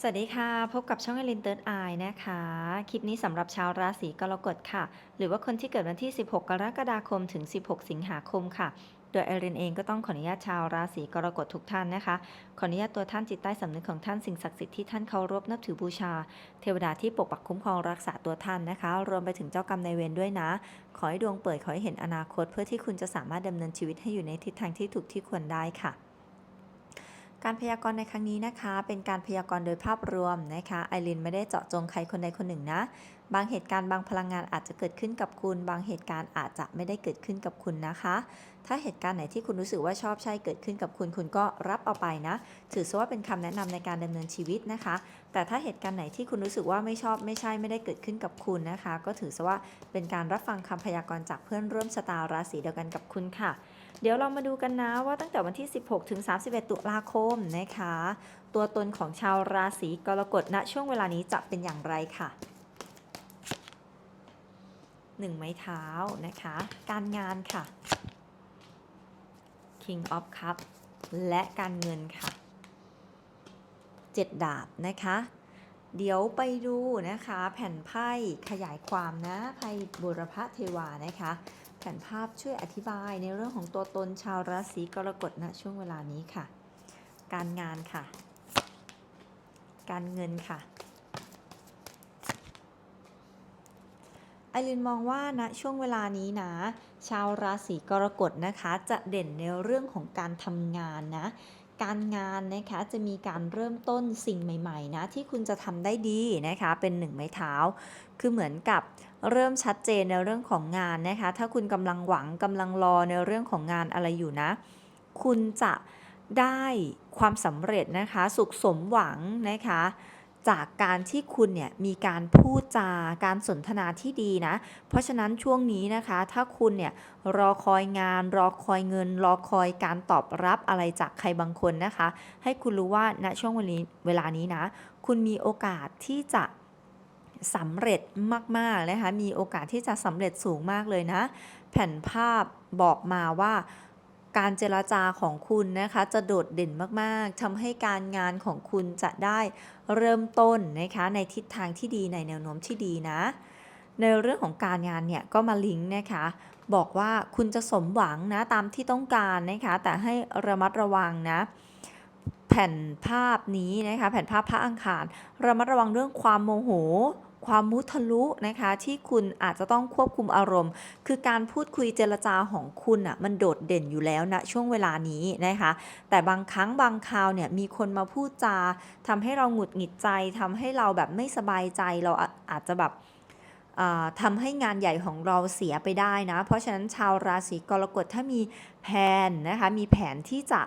สวัสดีค่ะ พบกับช่อง e อลินเติร์ดไอนะคะ คลิปนี้สำหรับชาวราศีกรกฎค่ะ หรือว่าคนที่เกิดวันที่ 16 กรกฎาคมถึง 16 สิงหาคมค่ะ โดยเอลินเองก็ต้องขออนุญาตชาวราศีกรกฎทุกท่านนะคะ ขออนุญาตตัวท่านจิตใต้สำนึกของท่านสิ่งศักดิ์สิทธิ์ที่ท่านเคารพนับถือบูชา เทวดาที่ปกปักคุ้มครองรักษาตัวท่านนะคะ รวมไปถึงเจ้ากรรมนายเวรด้วยนะ ขอให้ดวงเปิดขอให้เห็นอนาคต เพื่อที่คุณจะสามารถดำเนินชีวิตให้อยู่ในทิศทางที่ถูกที่ควรได้ค่ะ การพยากรณ์ในครั้งนี้นะคะ เป็นการพยากรณ์โดยภาพรวมนะคะไอรินไม่ได้เจาะจงใครคนใดคนหนึ่งนะ บางเหตุการณ์บางพลังงานอาจจะเกิดขึ้นกับคุณ บางเหตุการณ์อาจจะไม่ได้เกิดขึ้นกับคุณนะคะ ถ้าเหตุการณ์ไหนที่คุณรู้สึกว่าชอบใช่เกิดขึ้นกับคุณ คุณก็รับเอาไปนะ ถือซะว่าเป็นคำแนะนำในการดำเนินชีวิตนะคะ แต่ถ้าเหตุการณ์ไหนที่คุณรู้สึกว่าไม่ชอบไม่ใช่ไม่ได้เกิดขึ้นกับคุณนะคะ ก็ถือซะว่าเป็นการรับฟังคำพยากรณ์จากเพื่อนร่วมชะตาราศีเดียวกันกับคุณค่ะ เดี๋ยวเรามาดูกันนะว่าตั้งแต่วันที่ 16 ถึง 31 ตุลาคมนะคะ ตัวตนของชาวราศีกรกฎณช่วงเวลานี้จะเป็นอย่างไรค่ะหนึ่งไม้เท้านะคะ การงานค่ะ King of Cup และการเงินค่ะเจ็ดดาบนะคะ เดี๋ยวไปดูนะคะ แผ่นไพ่ขยายความนะไพ่บุรพเทวานะคะ ผนภาพช่วยอธิบายในเรื่องของตัวตนชาวราศีกรกฎณช่วงเวลานี้ค่ะ การงานค่ะ การเงินค่ะไอรินมองว่าณช่วงเวลานี้นะ ชาวราศีกรกฎนะคะ จะเด่นในเรื่องของการทำงานนะ การงานนะคะจะมีการเริ่มต้นสิ่งใหม่ๆนะที่คุณจะทำได้ดีนะคะเป็นหนึ่งไม้เท้า คือเหมือนกับเริ่มชัดเจนในเรื่องของงานนะคะ ถ้าคุณกำลังหวังกำลังรอในเรื่องของงานอะไรอยู่นะ คุณจะได้ความสำเร็จนะคะ สุขสมหวังนะคะ จากการที่คุณเนี่ยมีการพูดจาการสนทนาที่ดีนะ เพราะฉะนั้นช่วงนี้นะคะ ถ้าคุณเนี่ยรอคอยงาน รอคอยเงิน รอคอยการตอบรับอะไรจากใครบางคนนะคะ ให้คุณรู้ว่าณช่วงเวลานี้เวลานี้นะ คุณมีโอกาสที่จะสำเร็จมากๆนะคะ มีโอกาสที่จะสำเร็จสูงมากเลยนะ แผ่นภาพบอกมาว่า การเจรจาของคุณนะคะจะโดดเด่นมากๆทำให้การงานของคุณจะได้เริ่มต้นนะคะในทิศทางที่ดีในแนวโน้มที่ดีนะ ในเรื่องของการงานเนี่ยก็มาลิงก์นะคะบอกว่าคุณจะสมหวังนะตามที่ต้องการนะคะแต่ให้ระมัดระวังนะแผ่นภาพนี้นะคะแผ่นภาพพระอังคารระมัดระวังเรื่องความโมโห ความมุทะลุนะคะที่คุณอาจจะต้องควบคุมอารมณ์ คือการพูดคุยเจรจาของคุณอะมันโดดเด่นอยู่แล้วนะช่วงเวลานี้นะคะ แต่บางครั้งบางคราวเนี่ยมีคนมาพูดจาทำให้เราหงุดหงิดใจทำให้เราแบบไม่สบายใจเราอาอาจจะแบบอ่าทำให้งานใหญ่ของเราเสียไปได้นะ เพราะฉะนั้นชาวราศีกรกฎถ้ามีแผนนะคะมีแผนที่จะ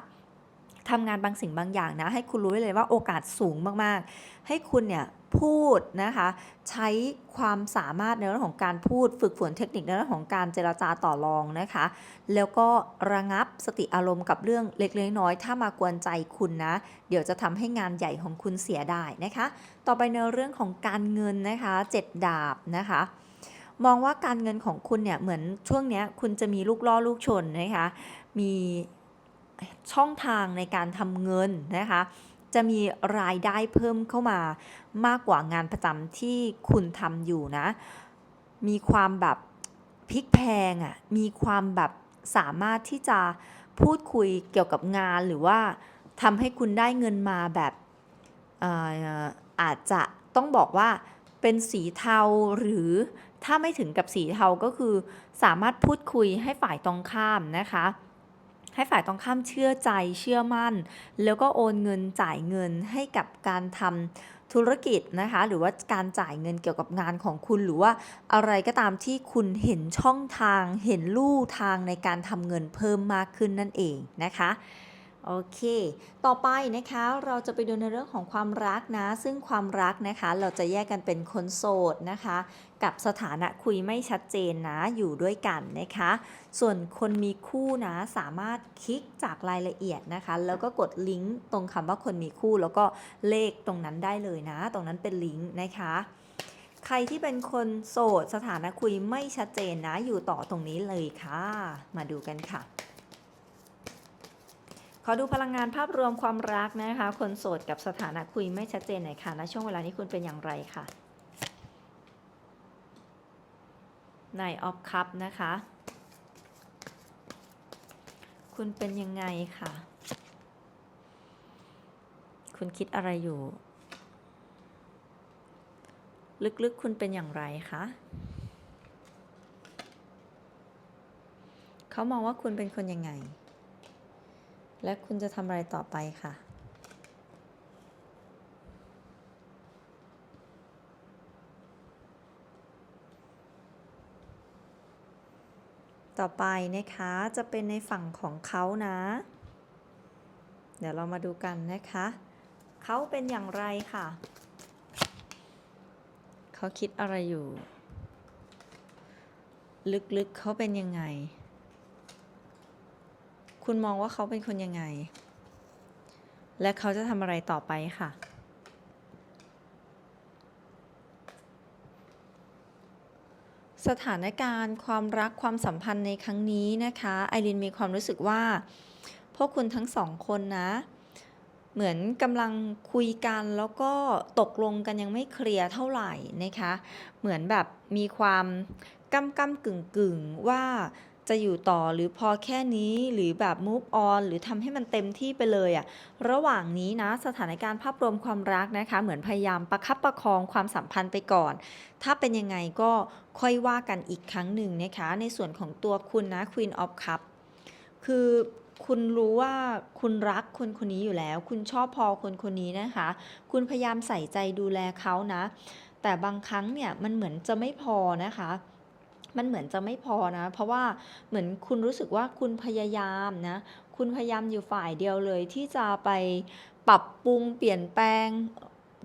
ทำงานบางสิ่งบางอย่างนะ ให้คุณรู้ไว้เลยว่าโอกาสสูงมากๆ ให้คุณเนี่ย พูดนะคะใช้ความสามารถในเรื่องของการพูดฝึกฝนเทคนิคในเรื่องของการเจรจาต่อรองนะคะ แล้วก็ระงับสติอารมณ์กับเรื่องเล็กๆน้อยๆถ้ามากวนใจคุณนะ เดี๋ยวจะทำให้งานใหญ่ของคุณเสียได้นะคะ ต่อไปในเรื่องของการเงินนะคะเจ็ดดาบนะคะมองว่าการเงินของคุณเนี่ยเหมือนช่วงเนี้ยคุณจะมีลูกล่อลูกชนนะคะ มีช่องทางในการทำเงินนะคะ จะมีรายได้เพิ่มเข้ามามากกว่างานประจำที่คุณทำอยู่นะ มีความแบบพลิกแพงอะ่ะ มีความแบบสามารถที่จะพูดคุยเกี่ยวกับงานหรือว่าทำให้คุณได้เงินมาแบบอาจจะต้องบอกว่าเป็นสีเทาหรือถ้าไม่ถึงกับสีเทาก็คือสามารถพูดคุยให้ฝ่ายตรงข้ามนะคะ ให้ฝ่ายตรงข้ามเชื่อใจเชื่อมั่น แล้วก็โอนเงินจ่ายเงินให้กับการทำธุรกิจนะคะ หรือว่าการจ่ายเงินเกี่ยวกับงานของคุณ หรือว่าอะไรก็ตามที่คุณเห็นช่องทาง เห็นลู่ทางในการทำเงินเพิ่มมากขึ้นนั่นเองนะคะ โอเค ต่อไปนะคะเราจะไปดูในเรื่องของความรักนะ ซึ่งความรักนะคะเราจะแยกกันเป็นคนโสดนะคะ กับสถานะคุยไม่ชัดเจนนะอยู่ด้วยกันนะคะ ส่วนคนมีคู่นะสามารถคลิกจากรายละเอียดนะคะ แล้วก็กดลิงก์ตรงคำว่าคนมีคู่ แล้วก็เลขตรงนั้นได้เลยนะ ตรงนั้นเป็นลิงก์นะคะใครที่เป็นคนโสดสถานะคุยไม่ชัดเจนนะอยู่ต่อตรงนี้เลยค่ะ มาดูกันค่ะ อดูพลังงานภาพรวมความรักนะคะ คนโสดกับสถานะคุยไม่ชัดเจนหน่อยค่ะณช่วงเวลานี้คุณเป็นอย่างไรค่ะนายออฟคัพนะคะ คุณเป็นยังไงค่ะ คุณคิดอะไรอยู่ ลึกๆคุณเป็นอย่างไรคะเขามองว่าคุณเป็นคนยังไง และคุณจะทำอะไรต่อไปค่ะ ต่อไปนะคะจะเป็นในฝั่งของเขานะ เดี๋ยวเรามาดูกันนะคะ เขาเป็นอย่างไรค่ะ เขาคิดอะไรอยู่ ลึกๆเขาเป็นยังไง คุณมองว่าเขาเป็นคนยังไง และเขาจะทำอะไรต่อไปค่ะ สถานการณ์ ความรักความสัมพันธ์ในครั้งนี้นะคะไอรินมีความรู้สึกว่า พวกคุณทั้งสองคนนะเหมือนกำลังคุยกันแล้วก็ตกลงกันยังไม่เคลียร์เท่าไหร่นะคะ เหมือนแบบมีความก้ำก้ำกึ่งกึ่งว่า จะอยู่ต่อหรือพอแค่นี้หรือแบบ move on หรือทำให้มันเต็มที่ไปเลยอะระหว่างนี้นะสถานการณ์ภาพรวมความรักนะคะ เหมือนพยายามประคับประคองความสัมพันธ์ไปก่อน ถ้าเป็นยังไงก็ค่อยว่ากันอีกครั้งหนึ่งนะคะ ในส่วนของตัวคุณนะ Queen of Cup คือคุณรู้ว่าคุณรักคนคนนี้อยู่แล้ว คุณชอบพอคนคนนี้นะคะ คุณพยายามใส่ใจดูแลเขานะ แต่บางครั้งเนี่ยมันเหมือนจะไม่พอนะคะ มันเหมือนจะไม่พอนะ เพราะว่าเหมือนคุณรู้สึกว่าคุณพยายามนะ คุณพยายามอยู่ฝ่ายเดียวเลยที่จะไปปรับปรุงเปลี่ยนแปลง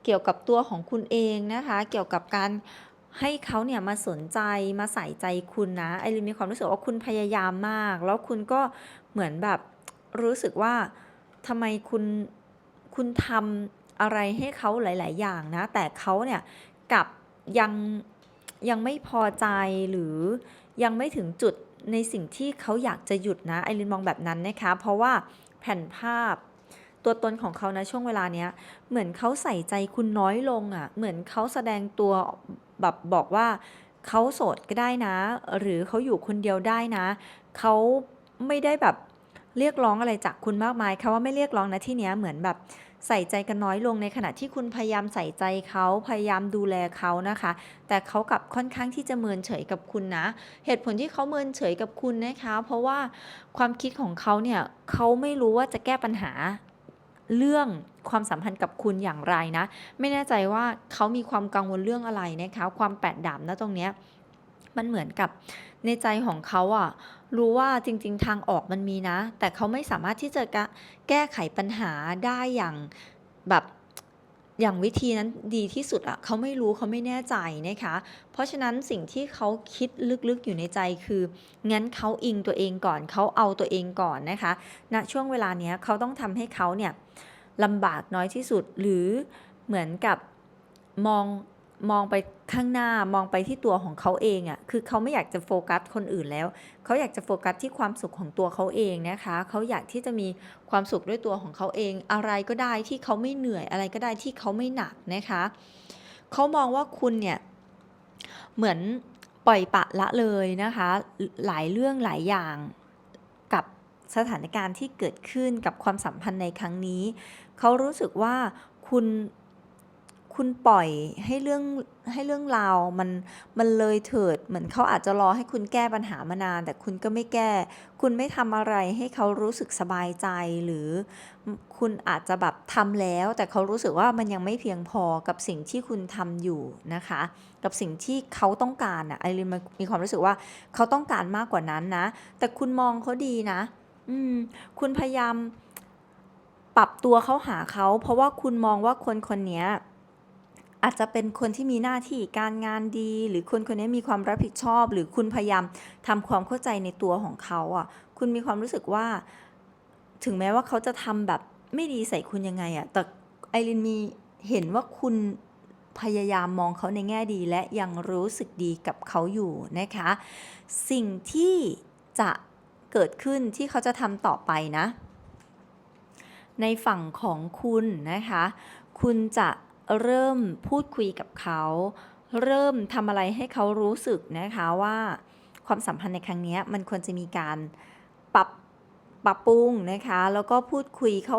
เกี่ยวกับตัวของคุณเองนะคะ เกี่ยวกับการให้เขาเนี่ยมาสนใจมาใส่ใจคุณนะไอรินมีความรู้สึกว่าคุณพยายามมาก แล้วคุณก็เหมือนแบบรู้สึกว่าทำไมคุณคุณทำอะไรให้เขาหลาย ๆ อย่างนะ แต่เขาเนี่ยกลับยัง ยังไม่พอใจหรือยังไม่ถึงจุดในสิ่งที่เขาอยากจะหยุดนะไอรินมองแบบนั้นนะคะ เพราะว่าแผ่นภาพตัวตนของเขานะช่วงเวลาเนี้ยเหมือนเขาใส่ใจคุณน้อยลงอะ่ะ เหมือนเขาแสดงตัวแบบบอกว่าเขาโสดก็ได้นะ หรือเขาอยู่คนเดียวได้นะ เขาไม่ได้แบบ เรียกร้องอะไรจากคุณมากมายคำว่าไม่เรียกร้องนะที่เนี้ยเหมือนแบบใส่ใจกันน้อยลงในขณะที่คุณพยายามใส่ใจเขาพยายามดูแลเขานะคะ แต่เขากลับค่อนข้างที่จะเมินเฉยกับคุณนะ เหตุผลที่เขาเมินเฉยกับคุณนะคะ เพราะว่าความคิดของเขาเนี่ยเขาไม่รู้ว่าจะแก้ปัญหาเรื่องความสัมพันธ์กับคุณอย่างไรนะ ไม่แน่ใจว่าเขามีความกังวลเรื่องอะไรนะคะ ความแปดดาบนะตรงเนี้ยมันเหมือนกับ ในใจของเขาอะรู้ว่าจริง ๆ ทางออกมันมีนะ แต่เขาไม่สามารถที่จะแก้ไขปัญหาได้อย่างแบบอย่างวิธีนั้นดีที่สุดอะเขาไม่รู้เขาไม่แน่ใจนะคะ เพราะฉะนั้นสิ่งที่เขาคิดลึกๆอยู่ในใจคือ งั้นเขาอิงตัวเองก่อนเขาเอาตัวเองก่อนนะคะณช่วงเวลาเนี้ยเขาต้องทำให้เขาเนี่ยลำบากน้อยที่สุดหรือเหมือนกับมอง มองไปข้างหน้ามองไปที่ตัวของเขาเองอะ่ะคือเขาไม่อยากจะโฟกัสคนอื่นแล้ว เขาอยากจะโฟกัสที่ความสุขของตัวเขาเองนะคะ เขาอยากที่จะมีความสุขด้วยตัวของเขาเอง อะไรก็ได้ที่เขาไม่เหนื่อยอะไรก็ได้ที่เขาไม่หนักนะคะเขามองว่าคุณเนี่ยเหมือนปล่อยปะละเลยนะคะ หลายเรื่องหลายอย่างกับสถานการณ์ที่เกิดขึ้นกับความสัมพันธ์ในครั้งนี้ เขารู้สึกว่าคุณ คุณปล่อยให้เรื่องให้เรื่องราวมันมันเลยเถิด เหมือนเขาอาจจะรอให้คุณแก้ปัญหามานาน แต่คุณก็ไม่แก้ คุณไม่ทำอะไรให้เขารู้สึกสบายใจหรือ คุณอาจจะแบบทำแล้ว แต่เขารู้สึกว่ามันยังไม่เพียงพอกับสิ่งที่คุณทำอยู่นะคะ กับสิ่งที่เขาต้องการอะไอรินมีความรู้สึกว่าเขาต้องการมากกว่านั้นนะ แต่คุณมองเขาดีนะ อืม คุณพยายามปรับตัวเข้าหาเขา เพราะว่าคุณมองว่าคนคนนี้ อาจจะเป็นคนที่มีหน้าที่การงานดี หรือคนคนนี้มีความรับผิดชอบ หรือคุณพยายามทำความเข้าใจในตัวของเขาอะคุณมีความรู้สึกว่า ถึงแม้ว่าเขาจะทำแบบไม่ดีใส่คุณยังไงอะแต่ไอรินมีเห็นว่าคุณพยายามมองเขาในแง่ดีและยังรู้สึกดีกับเขาอยู่นะคะ สิ่งที่จะเกิดขึ้นที่เขาจะทำต่อไปนะ ในฝั่งของคุณนะคะ คุณจะ เริ่มพูดคุยกับเขา เริ่มทำอะไรให้เขารู้สึกนะคะว่าความสัมพันธ์ในครั้งนี้มันควรจะมีการปรับปรับปรุงนะคะ แล้วก็พูดคุยเขา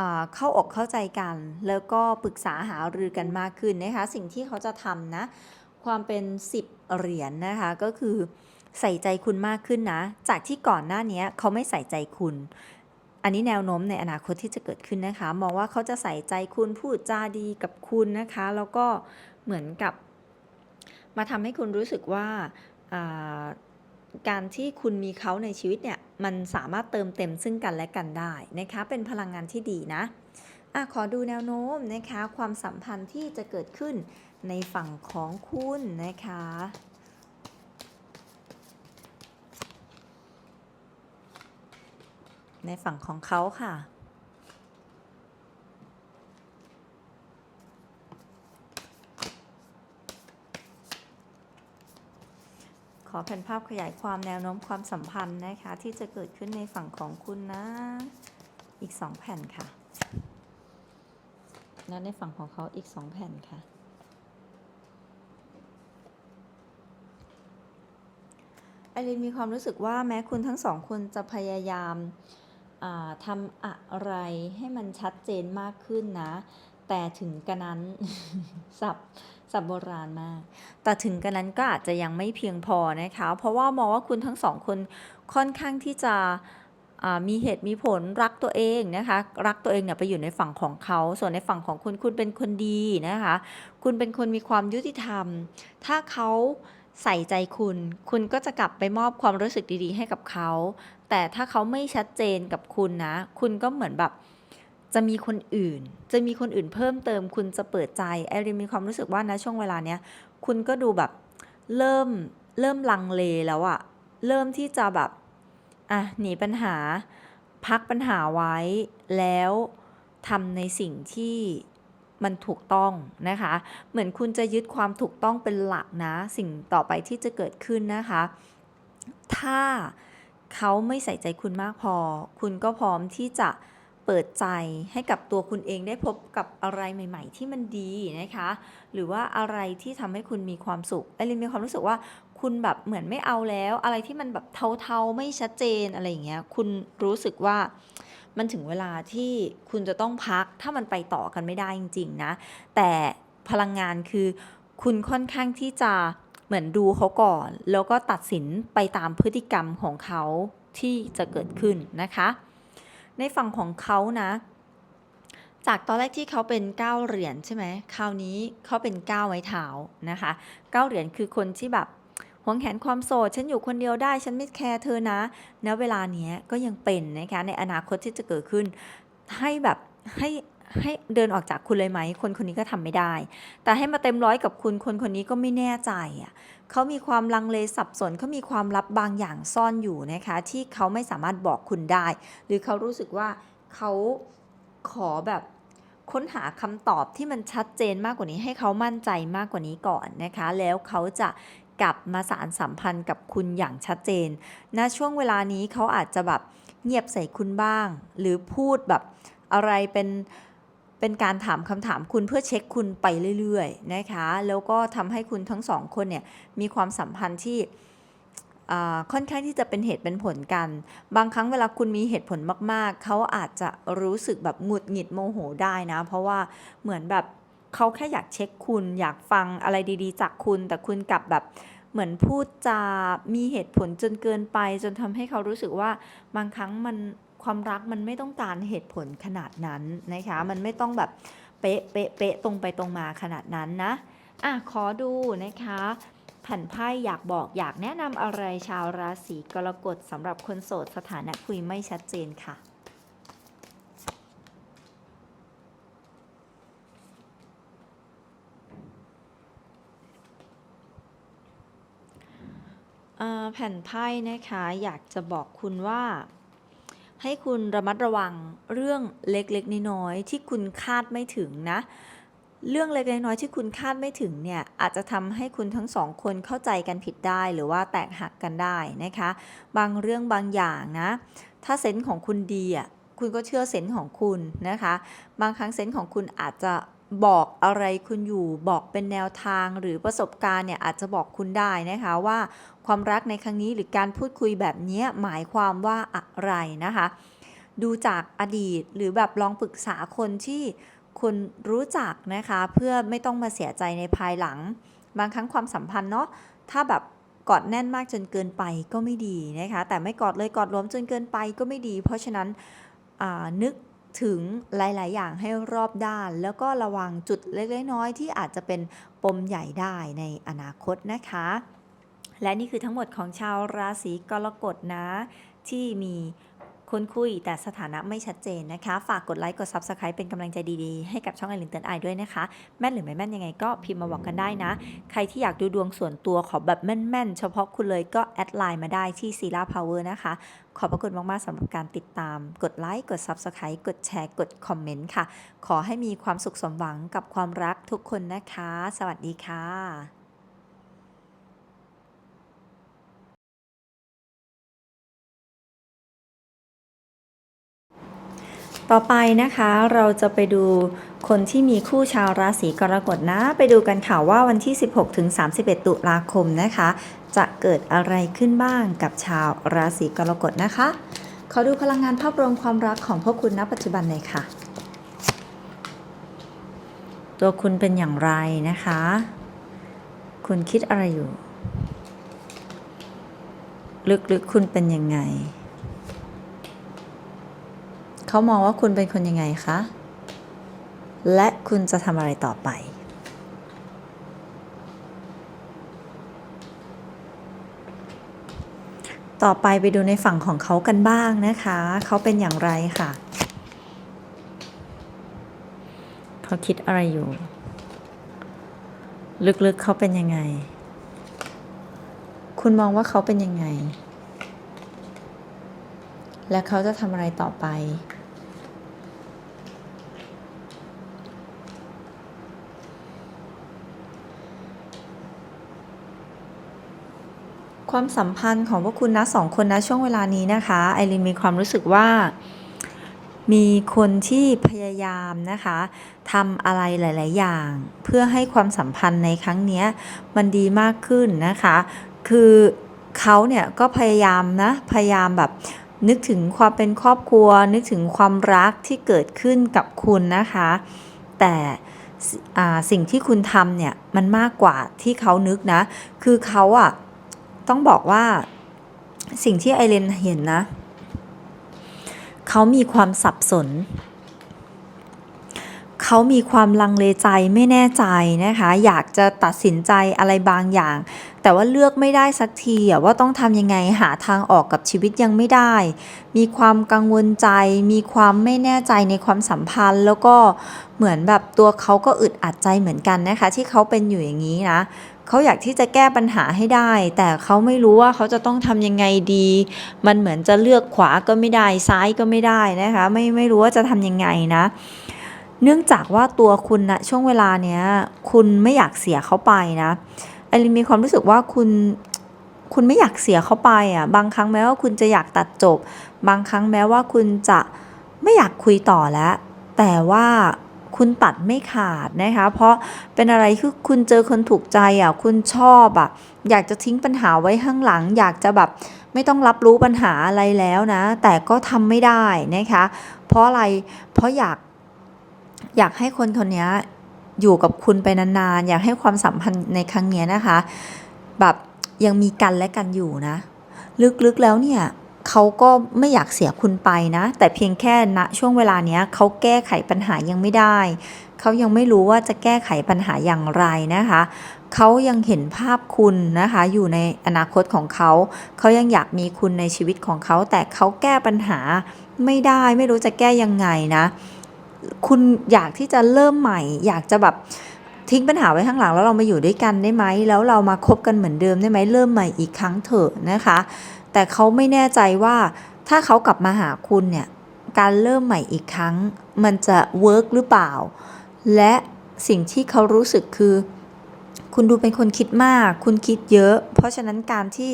อ่าเข้าอกเข้าใจกัน แล้วก็ปรึกษาหารือกันมากขึ้นนะคะ สิ่งที่เขาจะทำนะ ความเป็น 10 เหรียญนะคะก็คือใส่ใจคุณมากขึ้นนะ จากที่ก่อนหน้านี้เขาไม่ใส่ใจคุณ อันนี้แนวโน้มในอนาคตที่จะเกิดขึ้นนะคะ มองว่าเขาจะใส่ใจคุณพูดจาดีกับคุณนะคะ แล้วก็เหมือนกับ มาทำให้คุณรู้สึกว่าอ่าการที่คุณมีเขาในชีวิตเนี่ย มันสามารถเติมเต็มซึ่งกันและกันได้นะคะ เป็นพลังงานที่ดีนะอะขอดูแนวโน้มนะคะ ความสัมพันธ์ที่จะเกิดขึ้นในฝั่งของคุณนะคะ ในฝั่งของเขาค่ะ ขอแผ่นภาพขยายความแนวโน้มความสัมพันธ์นะคะ ที่จะเกิดขึ้นในฝั่งของคุณนะ อีก2แผ่นค่ะ และในฝั่งของเขาอีก2แผ่นค่ะ ไอรินมีความรู้สึกว่าแม้คุณทั้งสองคนจะพยายามอ่า ทำอะไรให้มันชัดเจนมากขึ้นนะ แต่ถึงกระนั้นสับสับโบราณมาก แต่ถึงกระนั้นก็อาจจะยังไม่เพียงพอนะคะ เพราะว่ามองว่าคุณทั้งสองคนค่อนข้างที่จะมีเหตุมีผลรักตัวเองนะคะ รักตัวเองเนี่ยไปอยู่ในฝั่งของเขา ส่วนในฝั่งของคุณคุณเป็นคนดีนะคะ คุณเป็นคนมีความยุติธรรม ถ้าเขา ใส่ใจคุณ คุณก็จะกลับไปมอบความรู้สึกดี ๆ ให้กับเขา แต่ถ้าเขาไม่ชัดเจนกับคุณนะ คุณก็เหมือนแบบจะมีคนอื่น จะมีคนอื่นเพิ่มเติม คุณจะเปิดใจ ไอรินมีความรู้สึกว่านะช่วงเวลาเนี้ย คุณก็ดูแบบเริ่มเริ่มลังเลแล้วอะเริ่มที่จะแบบอะหนีปัญหา พักปัญหาไว้แล้วทำในสิ่งที่ มันถูกต้องนะคะ เหมือนคุณจะยึดความถูกต้องเป็นหลักนะ สิ่งต่อไปที่จะเกิดขึ้นนะคะ ถ้าเขาไม่ใส่ใจคุณมากพอ คุณก็พร้อมที่จะเปิดใจให้กับตัวคุณเองได้พบกับอะไรใหม่ ๆ ที่มันดีนะคะ หรือว่าอะไรที่ทำให้คุณมีความสุขไอรินมีความรู้สึกว่าคุณแบบเหมือนไม่เอาแล้ว อะไรที่มันแบบเทาๆไม่ชัดเจนอะไรอย่างเงี้ย คุณรู้สึกว่า มันถึงเวลาที่คุณจะต้องพัก ถ้ามันไปต่อกันไม่ได้จริง ๆ นะ แต่พลังงานคือ คุณค่อนข้างที่จะเหมือนดูเขาก่อน แล้วก็ตัดสินไปตามพฤติกรรมของเขาที่จะเกิดขึ้นนะคะ ในฝั่งของเขานะ จากตอนแรกที่เขาเป็น9เหรียญใช่ไหมคราวนี้เขาเป็น9ไม้เท้านะคะ9เหรียญคือคนที่แบบ หวงแหนความโสด ฉันอยู่คนเดียวได้ ฉันไม่แคร์เธอนะณเวลาเนี้ยก็ยังเป็นนะคะ ในอนาคตที่จะเกิดขึ้น ให้แบบให้ให้เดินออกจากคุณเลยไหม คนคนนี้ก็ทำไม่ได้ แต่ให้มาเต็มร้อยกับคุณ คนคนนี้ก็ไม่แน่ใจอะเขามีความลังเลสับสนเขามีความลับบางอย่างซ่อนอยู่นะคะ ที่เขาไม่สามารถบอกคุณได้ หรือเขารู้สึกว่าเขาขอแบบค้นหาคำตอบที่มันชัดเจนมากกว่านี้ให้เขามั่นใจมากกว่านี้ก่อนนะคะ แล้วเขาจะ กลับมาสารสัมพันธ์กับคุณอย่างชัดเจนณช่วงเวลานี้เขาอาจจะแบบเงียบใส่คุณบ้าง หรือพูดแบบอะไรเป็นเป็นการถามคำถามคุณเพื่อเช็คคุณไปเรื่อยๆนะคะ แล้วก็ทำให้คุณทั้งสองคนเนี่ยมีความสัมพันธ์ที่ค่อนข้างที่จะเป็นเหตุเป็นผลกัน บางครั้งเวลาคุณมีเหตุผลมากๆ เขาอาจจะรู้สึกแบบหงุดหงิดโมโหได้นะ เพราะว่าเหมือนแบบ เขาแค่อยากเช็คคุณ อยากฟังอะไรดีๆ จากคุณ แต่คุณกลับแบบเหมือนพูดจามีเหตุผลจนเกินไป จนทำให้เขารู้สึกว่าบางครั้งมันความรักมันไม่ต้องการเหตุผลขนาดนั้นนะคะ มันไม่ต้องแบบเป๊ะเป๊ะเป๊ะตรงไปตรงมาขนาดนั้นนะอะขอดูนะคะแผ่นไพ่อยากบอกอยากแนะนำอะไรชาวราศีกรกฎสำหรับคนโสดสถานะคุยไม่ชัดเจนค่ะ เอ่อแผ่นไพ่นะคะอยากจะบอกคุณว่า ให้คุณระมัดระวังเรื่องเล็กๆน้อยๆที่คุณคาดไม่ถึงนะ เรื่องเล็กๆน้อยๆที่คุณคาดไม่ถึงเนี่ยอาจจะทำให้คุณทั้งสองคนเข้าใจกันผิดได้หรือว่าแตกหักกันได้นะคะ บางเรื่องบางอย่างนะ ถ้าเซนส์ของคุณดีอะคุณก็เชื่อเซนส์ของคุณนะคะ บางครั้งเซนส์ของคุณอาจจะ บอกอะไรคุณอยู่บอกเป็นแนวทางหรือประสบการณ์เนี่ยอาจจะบอกคุณได้นะคะว่า ความรักในครั้งนี้หรือการพูดคุยแบบนี้หมายความว่าอะไรนะคะ ดูจากอดีตหรือแบบลองปรึกษาคนที่คุณรู้จักนะคะ เพื่อไม่ต้องมาเสียใจในภายหลัง บางครั้งความสัมพันธ์เนาะถ้าแบบกอดแน่นมากจนเกินไปก็ไม่ดีนะคะ แต่ไม่กอดเลยกอดรวมจนเกินไปก็ไม่ดี เพราะฉะนั้นนึก ถึงหลาย ๆ อย่างให้รอบด้าน แล้วก็ระวังจุดเล็ก ๆ น้อย ๆ ที่อาจจะเป็นปมใหญ่ได้ในอนาคตนะคะ และนี่คือทั้งหมดของชาวราศีกรกฎนะ ที่มี คุนคุยแต่สถานะไม่ชัดเจนนะคะ ฝากกดไลค์กด Subscribe เป็นกำลังใจดีๆ ให้กับช่องไอรินเตือนไอด้วยนะคะ แม่นหรือไม่แม่นยังไงก็พิมพ์มาบอกกันได้นะ ใครที่อยากดูดวงส่วนตัวขอแบบแม่นๆ เฉพาะคุณเลยก็แอดไลน์มาได้ที่ซีล่าพาวเวอร์นะคะ ขอบพระคุณมากๆสำหรับการติดตาม กดไลค์กด Subscribe กดแชร์กดคอมเมนต์ค่ะ ขอให้มีความสุขสมหวังกับความรักทุกคนนะคะ สวัสดีค่ะ ต่อไปนะคะเราจะไปดูคนที่มีคู่ชาวราศีกรกฎนะ ไปดูกันค่ะว่าวันที่ 16ถึง31 ตุลาคมนะคะ จะเกิดอะไรขึ้นบ้างกับชาวราศีกรกฎนะคะ ขอดูพลังงานภาพรวมความรักของพวกคุณณปัจจุบันหน่อยค่ะ ตัวคุณเป็นอย่างไรนะคะ คุณคิดอะไรอยู่ ลึกๆคุณเป็นยังไง เขามองว่าคุณเป็นคนยังไงคะ และคุณจะทำอะไรต่อไป ต่อไปไปดูในฝั่งของเขากันบ้างนะคะ เขาเป็นอย่างไรค่ะ เขาคิดอะไรอยู่ ลึกๆเขาเป็นยังไง คุณมองว่าเขาเป็นยังไงและเขาจะทำอะไรต่อไป ความสัมพันธ์ของพวกคุณนะสองคนนะช่วงเวลานี้นะคะไอรินมีความรู้สึกว่า มีคนที่พยายามนะคะทำอะไรหลาย ๆ อย่าง เพื่อให้ความสัมพันธ์ในครั้งนี้มันดีมากขึ้นนะคะ คือเขาเนี่ยก็พยายามนะพยายามแบบนึกถึงความเป็นครอบครัว นึกถึงความรักที่เกิดขึ้นกับคุณนะคะ แต่สิอ่าสิ่งที่คุณทำเนี่ยมันมากกว่าที่เขานึกนะ คือเขาอะ ต้องบอกว่าสิ่งที่ไอเลนเห็นนะ เขามีความสับสน เขามีความลังเลใจไม่แน่ใจนะคะ อยากจะตัดสินใจอะไรบางอย่าง แต่ว่าเลือกไม่ได้สักทีว่าต้องทำยังไงหาทางออกกับชีวิตยังไม่ได้ มีความกังวลใจ มีความไม่แน่ใจในความสัมพันธ์ แล้วก็เหมือนแบบตัวเขาก็อึดอัดใจเหมือนกันนะคะ ที่เขาเป็นอยู่อย่างนี้นะ เขาอยากที่จะแก้ปัญหาให้ได้ แต่เขาไม่รู้ว่าเขาจะต้องทำยังไงดี มันเหมือนจะเลือกขวาก็ไม่ได้ซ้ายก็ไม่ได้นะคะไม่ไม่รู้ว่าจะทำยังไงนะ เนื่องจากว่าตัวคุณนะช่วงเวลาเนี้ยคุณไม่อยากเสียเขาไปนะไอรินมีความรู้สึกว่าคุณคุณไม่อยากเสียเขาไปอะบางครั้งแม้ว่าคุณจะอยากตัดจบ บางครั้งแม้ว่าคุณจะไม่อยากคุยต่อแล้ว แต่ว่า คุณตัดไม่ขาดนะคะ เพราะเป็นอะไรคือคุณเจอคนถูกใจอะคุณชอบอะอยากจะทิ้งปัญหาไว้ข้างหลัง อยากจะแบบไม่ต้องรับรู้ปัญหาอะไรแล้วนะ แต่ก็ทำไม่ได้นะคะ เพราะอะไรเพราะอยากอยากให้คนคนนี้อยู่กับคุณไปนานๆ อยากให้ความสัมพันธ์ในครั้งนี้นะคะ แบบยังมีกันและกันอยู่นะ ลึกๆแล้วเนี่ย เขาก็ไม่อยากเสียคุณไปนะ แต่เพียงแค่ณช่วงเวลาเนี้ยเขาแก้ไขปัญหายังไม่ได้ เขายังไม่รู้ว่าจะแก้ไขปัญหาอย่างไรนะคะ เขายังเห็นภาพคุณนะคะ อยู่ในอนาคตของเขา เขายังอยากมีคุณในชีวิตของเขา แต่เขาแก้ปัญหาไม่ได้ไม่รู้จะแก้ยังไงนะ คุณอยากที่จะเริ่มใหม่ อยากจะแบบ ทิ้งปัญหาไว้ข้างหลังแล้วเรามาอยู่ด้วยกันได้ไหมแล้วเรามาคบกันเหมือนเดิมได้ไหมเริ่มใหม่อีกครั้งเถอะนะคะ แต่เขาไม่แน่ใจว่าถ้าเขากลับมาหาคุณเนี่ยการเริ่มใหม่อีกครั้ง มันจะเวิร์กหรือเปล่า และสิ่งที่เขารู้สึกคือ คุณดูเป็นคนคิดมาก คุณคิดเยอะ เพราะฉะนั้นการที่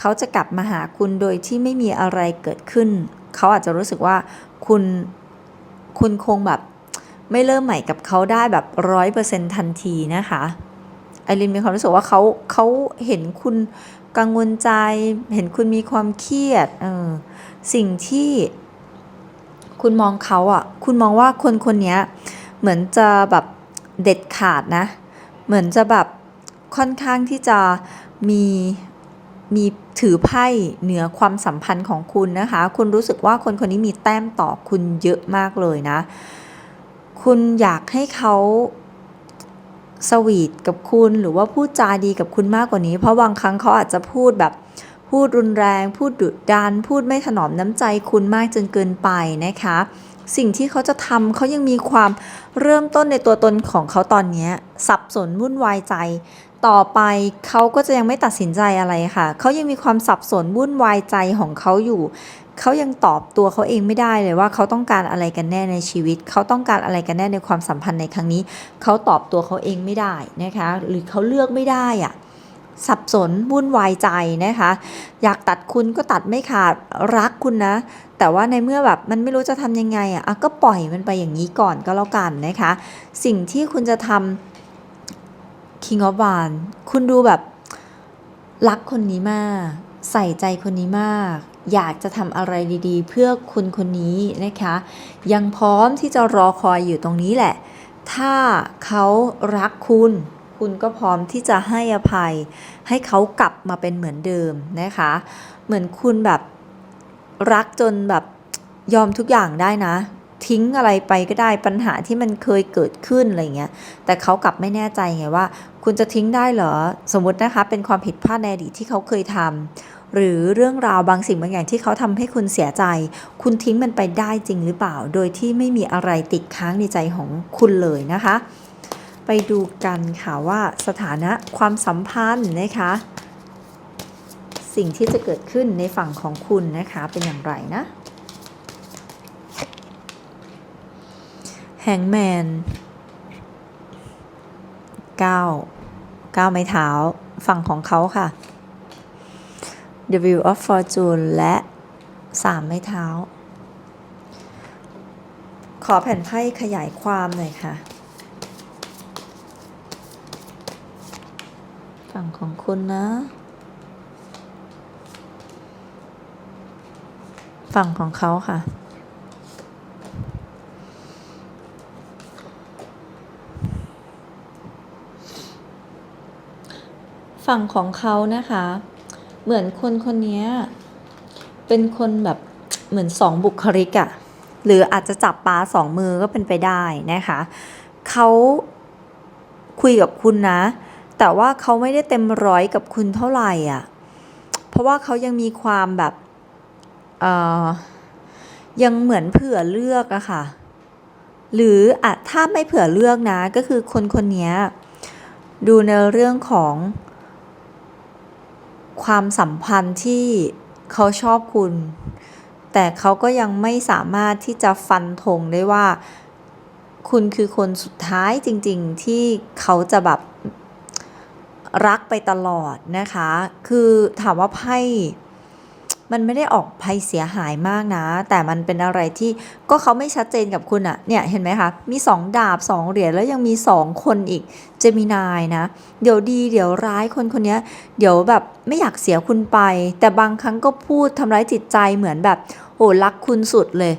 เขาจะกลับมาหาคุณโดยที่ไม่มีอะไรเกิดขึ้น เขาอาจจะรู้สึกว่าคุณคุณคงแบบ ไม่เริ่มใหม่กับเขาได้แบบร้อยเปอร์เซ็นทันทีนะคะไอรินมีความรู้สึกว่าเขาเขาเห็นคุณกังวลใจ เห็นคุณมีความเครียดเออสิ่งที่คุณมองเขาอะ คุณมองว่าคนคนนี้เหมือนจะแบบเด็ดขาดนะ เหมือนจะแบบค่อนข้างที่จะมีมีถือไพ่เหนือความสัมพันธ์ของคุณนะคะ คุณรู้สึกว่าคนคนนี้มีแต้มต่อคุณเยอะมากเลยนะ คุณอยากให้เขาสวีทกับคุณหรือว่าพูดจาดีกับคุณมากกว่านี้ เพราะบางครั้งเขาอาจจะพูดแบบพูดรุนแรง พูดดุดัน พูดไม่ถนอมน้ำใจคุณมากจนเกินไปนะคะ สิ่งที่เขาจะทำเขายังมีความเริ่มต้นในตัวตนของเขาตอนนี้สับสนวุ่นวายใจ ต่อไปเขาก็จะยังไม่ตัดสินใจอะไรค่ะ เขายังมีความสับสนวุ่นวายใจของเขาอยู่ เขายังตอบตัวเขาเองไม่ได้เลยว่าเขาต้องการอะไรกันแน่ในชีวิต เขาต้องการอะไรกันแน่ในความสัมพันธ์ในครั้งนี้ เขาตอบตัวเขาเองไม่ได้นะคะ หรือเขาเลือกไม่ได้อะสับสนวุ่นวายใจนะคะ อยากตัดคุณก็ตัดไม่ขาดรักคุณนะ แต่ว่าในเมื่อแบบมันไม่รู้จะทำยังไงอะอะก็ปล่อยมันไปอย่างนี้ก่อนก็แล้วกันนะคะ สิ่งที่คุณจะทำ King of w a n คุณดูแบบรักคนนี้มาก ใส่ใจคนนี้มาก อยากจะทำอะไรดีๆ เพื่อคุณคนนี้นะคะ ยังพร้อมที่จะรอคอยอยู่ตรงนี้แหละ ถ้าเขารักคุณ คุณก็พร้อมที่จะให้อภัย ให้เขากลับมาเป็นเหมือนเดิมนะคะ เหมือนคุณแบบรักจนแบบยอมทุกอย่างได้นะ ทิ้งอะไรไปก็ได้ปัญหาที่มันเคยเกิดขึ้นอะไรเงี้ยแต่เขากลับไม่แน่ใจไงว่า คุณจะทิ้งได้เหรอสมมตินะคะเป็นความผิดพลาดในอดีตที่เขาเคยทำหรือเรื่องราวบางสิ่งบางอย่างที่เขาทำให้คุณเสียใจ คุณทิ้งมันไปได้จริงหรือเปล่า โดยที่ไม่มีอะไรติดค้างในใจของคุณเลยนะคะ ไปดูกันค่ะว่าสถานะความสัมพันธ์นะคะ สิ่งที่จะเกิดขึ้นในฝั่งของคุณนะคะเป็นอย่างไรนะ แฮงแมนก้าวก้าไม้เท้า ฝั่งของเขาค่ะ The Wheel of Fortune และสามไม้เท้า ขอแผ่นไพ่ขยายความหน่อยค่ะ ฝั่งของคุณนะ ฝั่งของเขาค่ะ ฝั่งของเขานะคะ เหมือนคนคนนี้เป็นคนแบบเหมือนสองบุคลิกอะหรืออาจจะจับปลาสองมือก็เป็นไปได้นะคะเขาคุยกับคุณนะ แต่ว่าเขาไม่ได้เต็มร้อยกับคุณเท่าไหร่อะ เพราะว่าเขายังมีความแบบเอ่อยังเหมือนเผื่อเลือกอะค่ะ หรืออะถ้าไม่เผื่อเลือกนะ ก็คือคนคนนี้ดูในเรื่องของ ความสัมพันธ์ที่เขาชอบคุณ แต่เขาก็ยังไม่สามารถที่จะฟันธงได้ว่า คุณคือคนสุดท้ายจริง ๆ ที่เขาจะแบบรักไปตลอดนะคะ คือถามว่าไพ่ มันไม่ได้ออกภัยเสียหายมากนะ แต่มันเป็นอะไรที่ก็เขาไม่ชัดเจนกับคุณอะเนี่ยเห็นไหมคะมีสองดาบสองเหรียญแล้วยังมีสองคนอีกเจมินายนะ เดี๋ยวดีเดี๋ยวร้ายคนคนนี้เดี๋ยวแบบไม่อยากเสียคุณไป แต่บางครั้งก็พูดทำร้ายจิตใจเหมือนแบบโหรักคุณสุดเลย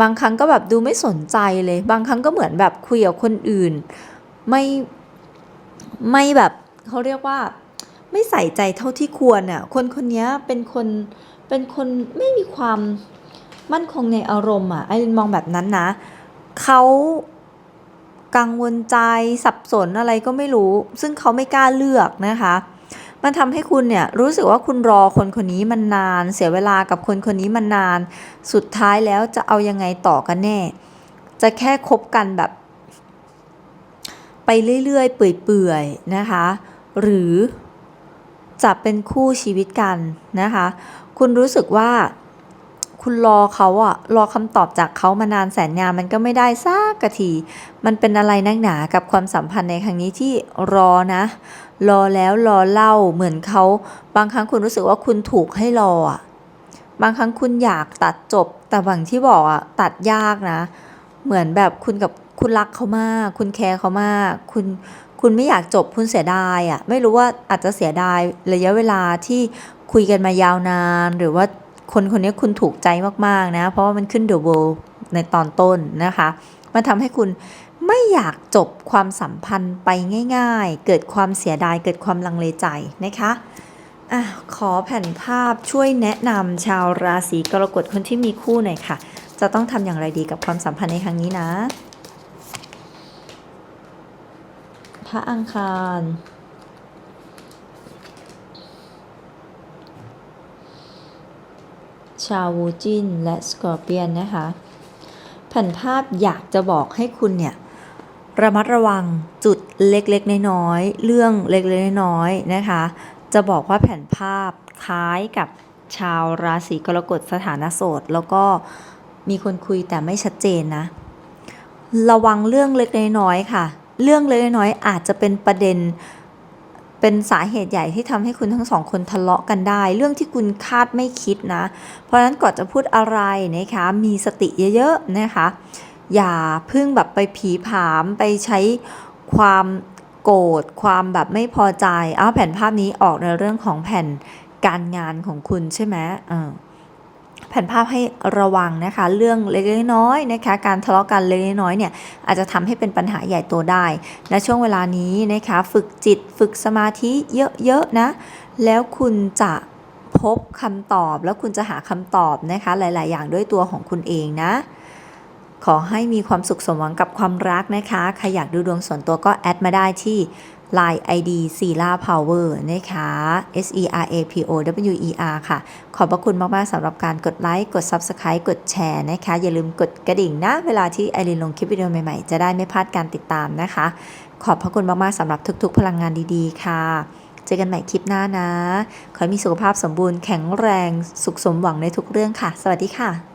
บางครั้งก็แบบดูไม่สนใจเลย บางครั้งก็เหมือนแบบคุยกับคนอื่น ไม่ไม่แบบเขาเรียกว่า ไม่ใส่ใจเท่าที่ควรอะคนคนนี้เป็นคน เป็นคนไม่มีความมั่นคงในอารมณ์อะไอรินมองแบบนั้นนะเขากังวลใจสับสนอะไรก็ไม่รู้ ซึ่งเขาไม่กล้าเลือกนะคะ มันทำให้คุณเนี่ยรู้สึกว่าคุณรอคนคนนี้มันนาน เสียเวลากับคนคนนี้มันนาน สุดท้ายแล้วจะเอายังไงต่อกันแน่ จะแค่คบกันแบบ ไปเรื่อยๆ เปื่อยๆนะคะ หรือจะเป็นคู่ชีวิตกันนะคะ คุณรู้สึกว่า คุณรอเขาอะรอคำตอบจากเขามานานแสนนานมันก็ไม่ได้สักกะที มันเป็นอะไรนักหนากับความสัมพันธ์ในครั้งนี้ที่รอนะ รอแล้วรอเล่าเหมือนเขา บางครั้งคุณรู้สึกว่าคุณถูกให้รออะบางครั้งคุณอยากตัดจบ แต่บางที่บอกอะตัดยากนะ เหมือนแบบคุณกับคุณรักเขามาก คุณแคร์เขามาก คุณคุณไม่อยากจบคุณเสียดายอะไม่รู้ว่าอาจจะเสียดายระยะเวลาที่คุยกันมายาวนาน หรือว่าคนคนนี้คุณถูกใจมากๆนะ เพราะว่ามันขึ้น The World ในตอนต้นนะคะ มันทำให้คุณไม่อยากจบความสัมพันธ์ไปง่าย ๆ เกิดความเสียดายเกิดความลังเลใจนะคะอะขอแผ่นภาพช่วยแนะนำชาวราศีกรกฎคนที่มีคู่หน่อยค่ะ จะต้องทำอย่างไรดีกับความสัมพันธ์ในครั้งนี้นะ พระอังคาร ชาววูจินและสกอร์เปียนนะคะ แผ่นภาพอยากจะบอกให้คุณเนี่ยระมัดระวังจุดเล็กๆ น้อยๆ เรื่องเล็กๆ น้อยๆ นะคะ จะบอกว่าแผ่นภาพคล้ายกับชาวราศีกรกฎสถานะโสด แล้วก็มีคนคุยแต่ไม่ชัดเจนนะ ระวังเรื่องเล็กๆ น้อยๆ ค่ะ เรื่องเล็กๆ น้อยๆ อาจจะเป็นประเด็น เป็นสาเหตุใหญ่ที่ทำให้คุณทั้งสองคนทะเลาะกันได้ เรื่องที่คุณคาดไม่คิดนะ เพราะฉะนั้นก่อนจะพูดอะไรนะคะ มีสติเยอะๆนะคะ อย่าเพึ่งแบบไปผีผามไปใช้ความโกรธความแบบไม่พอใจ เอาแผ่นภาพนี้ออกในเรื่องของแผ่นการงานของคุณใช่ไหมเออ ผ่นภาพให้ระวังนะคะ เรื่องเล็กๆน้อยๆนะคะ การทะเลาะกันเล็กๆน้อยๆเนี่ยอาจจะทำให้เป็นปัญหาใหญ่โตได้ และช่วงเวลานี้นะคะ ฝึกจิตฝึกสมาธิเยอะๆนะ แล้วคุณจะพบคำตอบแล้วคุณจะหาคำตอบนะคะ หลาย ๆ อย่างด้วยตัวของคุณเองนะ ขอให้มีความสุขสมหวังกับความรักนะคะ ใครอยากดูดวงส่วนตัวก็แอดมาได้ที่ Line ID s e l a Power นะคะ S E R A P O W E R ค่ะ ขอบพระคุณมากๆสำหรับการกดไลค์กด Subscribe กดแชร์นะคะ อย่าลืมกดกระดิ่งนะ เวลาที่ไอรินลงคลิปวิดีโอใหม่ๆ จะได้ไม่พลาดการติดตามนะคะ ขอบพระคุณมากๆสำหรับทุกๆ พลังงานดีๆ ค่ะ เจอกันใหม่คลิปหน้านะ ขอให้มีสุขภาพสมบูรณ์แข็งแรงสุขสมหวังในทุกเรื่องค่ะ สวัสดีค่ะ